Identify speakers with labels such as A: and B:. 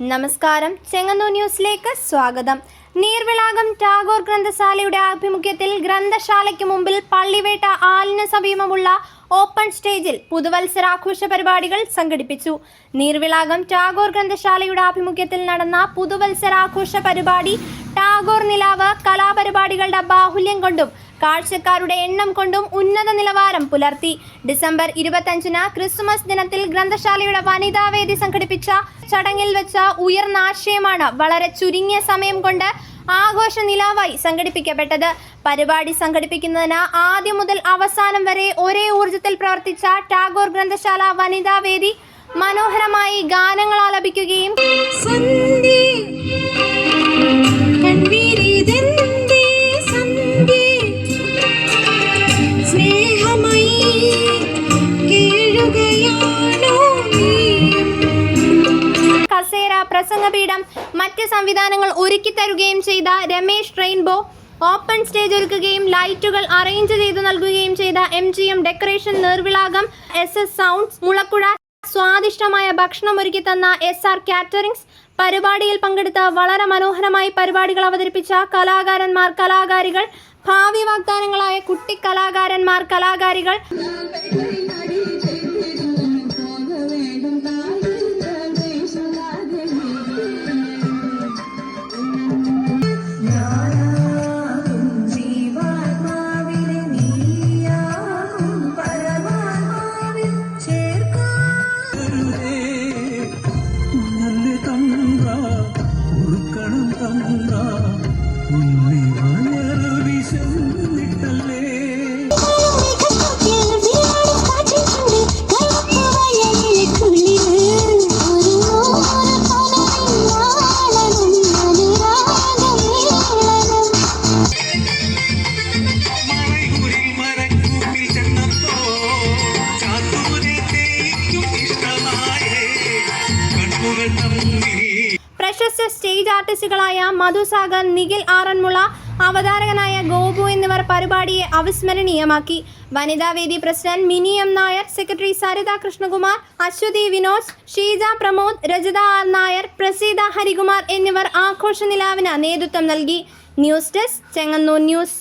A: നമസ്കാരം. ചെങ്ങന്നൂർ ന്യൂസിലേക്ക് സ്വാഗതം. നീർവിളാകം ടാഗോർ ഗ്രന്ഥശാലയുടെ ആഭിമുഖ്യത്തിൽ ഗ്രന്ഥശാലയ്ക്ക് മുമ്പിൽ പള്ളിവേട്ട ആലിന് സമീപമുള്ള ഓപ്പൺ സ്റ്റേജിൽ പുതുവത്സരാഘോഷ പരിപാടികൾ സംഘടിപ്പിച്ചു. നീർവിളാകം ടാഗോർ ഗ്രന്ഥശാലയുടെ ആഭിമുഖ്യത്തിൽ നടന്ന പുതുവത്സരാഘോഷ പരിപാടി ടാഗോർ നിലാവ് കലാപരിപാടികളുടെ ബാഹുല്യം കൊണ്ടും കാഴ്ചക്കാരുടെ എണ്ണം കൊണ്ടും ഉന്നത നിലവാരം പുലർത്തി. ഡിസംബർ ഇരുപത്തഞ്ചിന് ക്രിസ്മസ് ദിനത്തിൽ ഗ്രന്ഥശാലയുടെ വനിതാവേദി സംഘടിപ്പിച്ച ചടങ്ങിൽ വെച്ച ഉയർന്ന ആശയമാണ് വളരെ ചുരുങ്ങിയ സമയം കൊണ്ട് ആഘോഷ നിലാവായി സംഘടിപ്പിക്കപ്പെട്ടത്. പരിപാടി സംഘടിപ്പിക്കുന്നതിന് ആദ്യം മുതൽ അവസാനം വരെ ഒരേ ഊർജത്തിൽ പ്രവർത്തിച്ച ടാഗോർ ഗ്രന്ഥശാല വനിതാവേദി മനോഹരമായി ഗാനങ്ങൾ ആലപിക്കുകയും കസേര പ്രസംഗപീഠം മറ്റ് സംവിധാനങ്ങൾ ഒരുക്കി തരുകയും ചെയ്ത രമേശ് റെയിൻബോ ഓപ്പൺ സ്റ്റേജ് ഒരുക്കുകയും ലൈറ്റുകൾ അറേഞ്ച് ചെയ്തു നൽകുകയും ചെയ്ത M G M decoration Nervilakam S S sounds Mulakuzha സ്വാദിഷ്ടമായ ഭക്ഷണം ഒരുക്കി തന്ന എസ് ആർ കാറ്ററിംഗ്സ് പരിപാടിയിൽ പങ്കെടുത്ത വളരെ മനോഹരമായി പരിപാടികൾ അവതരിപ്പിച്ച കലാകാരന്മാർ കലാകാരികൾ ഭാവി വാഗ്ദാനങ്ങളായ കുട്ടി കലാകാരന്മാർ കലാകാരികൾ.
B: നല്ല തന്ത്ര ഉറുക്കണം തന്ത്ര
A: പ്രശസ്ത സ്റ്റേജ് ആർട്ടിസ്റ്റുകളായ മധുസാഗർ നിഖിൽ ആറന്മുള അവതാരകനായ ഗോപു എന്നിവർ പരിപാടിയെ അവിസ്മരണീയമാക്കി. വനിതാവേദി president Mini M Nair secretary Saritha Krishnakumar Aswathy Vinod Sheeja Pramod Rajatha R Nair Praseetha Harikumar എന്നിവർ ആഘോഷ നിലാവിന് നേതൃത്വം നൽകി. News desk Chengannur news.